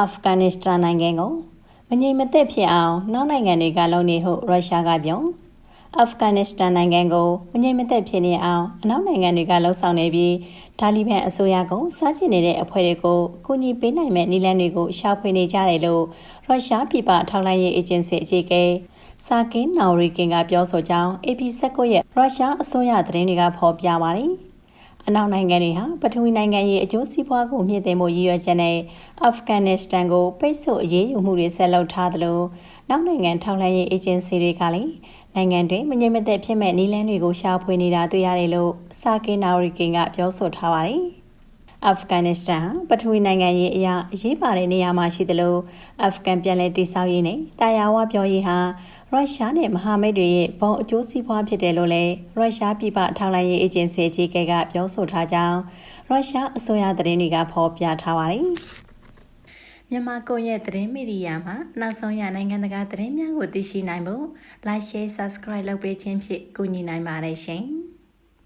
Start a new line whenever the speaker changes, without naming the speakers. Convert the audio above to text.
အာဖဂန်နစ္စတန်နိုင်ငံကိုမငြိမ်မသက်ဖြစ်အောင်နောက်နိုင်ငံတွေကလုပ်နေဟုရုရှားကပြောအာဖဂန်နစ္စတန်နိုင်ငံကိုမငြိမ်မသက်ဖြစ်နေအောင်အနောက်နိုင်ငံတွေကလှုံ့ဆော်နေပြီးဒါလီဘန်အစိုးရကစားကျင်နေတဲ့အဖွဲ့တွေကိုအကူအညီပေးနိုင်မဲ့နည်းလမ်းတွေကိုရှာဖွေနေကြတယ်လို့ရုရှားပြည်ပထောက်လှမ်းရေးအေဂျင်စီအကြီးအကဲစာကင်းနော်ရီကင်ကပြောဆိုကြောင်း AP19 ရဲ့ရုရှားအစိုးရသတင်းတွေကဖော်ပြပါတယ်။ အနောက်နိုင်ငံတွေဟာပထဝီနိုင်ငံရဲ့အကျိုးစီးပွားကိုမြင့်တင်မှုရည်ရွယ်ချက်နဲ့အာဖဂန်နစ္စတန်ကိုပိတ်ဆို့အရေးယူမှုတွေဆက်လုပ်ထားသလိုနောက်နိုင်ငံထောက်လှမ်းရေးအေဂျင်စီတွေကလည်းနိုင်ငံတွင်မငြိမ်မသက်ဖြစ်မဲ့နည်းလမ်းတွေကိုရှာဖွေနေတာတွေ့ရတယ်လို့စာကင်နာရီကင်ကပြောဆိုထားပါတယ်။ အာဖဂန်နစ္စတန်ပထဝီနိုင်ငံရေးအရာအရေးပါတဲ့နေရာမှာရှိသလိုအာဖဂန်ပြည်လဲတိဆောက်ရေးနဲ့တာယာဝပြောရေးဟာရုရှားနဲ့မဟာမိတ်တွေရဲ့ဘုံအကျိုးစီးပွားဖြစ်တယ်လို့လည်းရုရှားပြည်ပထောက်လှမ်းရေးအေဂျင်စီအကြီးအကဲကပြောဆိုထားကြောင်းရုရှားအစိုးရသတင်းတွေကဖော်ပြထားပါတယ်။မြန်မာကွန်ရက်သတင်းမီဒီယာမှာနောက်ဆုံးရနိုင်ငံတကာသတင်းများကိုသိရှိနိုင်ဖို့ Like Share Subscribe လုပ်ပေးခြင်းဖြင့်ကူညီနိုင်ပါတယ်ရှင်။